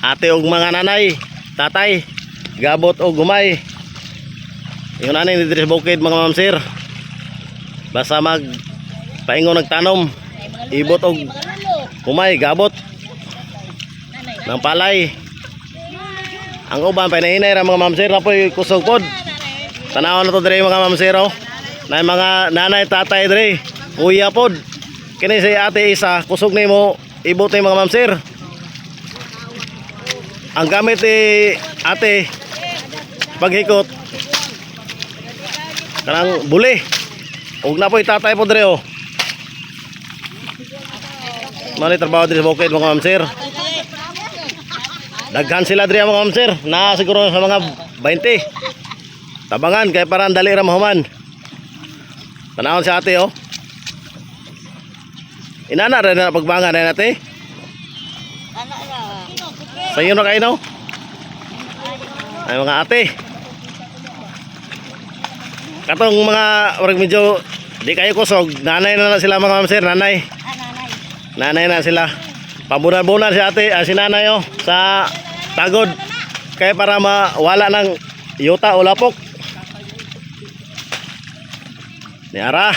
ate og mga nanay, tatay, gabot o gumay. Yung nanay ni Dres Bukid mga ma'am sir. Basta mag paingon nagtanom, ibot og gumay, gabot ng palay. Ang uban pinahinay ra mga ma'am sir na po'y kusog pod. Tanaw na to dire mga ma'am sir oh. Na mga nanay tatay dire, kuya pod. Kini si ate isa kusog nimo ibot ni mga ma'am sir. Ang gamit ni ate paghikot kanang buli. Ug na po'y tatay pod dire oh. Mali trabaho dire sa bukid mga ma'am sir. Daghan sila diri mga ma'am sir. Na siguro sa mga 20. Tabangan kay para ang dali ra mahuman. Tanawon sa ate oh. Inana ra na pagbangan na ate. Sa iyo na kayo no? Ay mga ate. Katong mga orag medyo di kayo kusog, nanay na na sila mga ma'am sir, nanay. Nanay na sila. Pabunan-bunan si ate, ah, si nanay oh, sa tagod. Kaya para mawala ng yuta o lapok. Ni ara.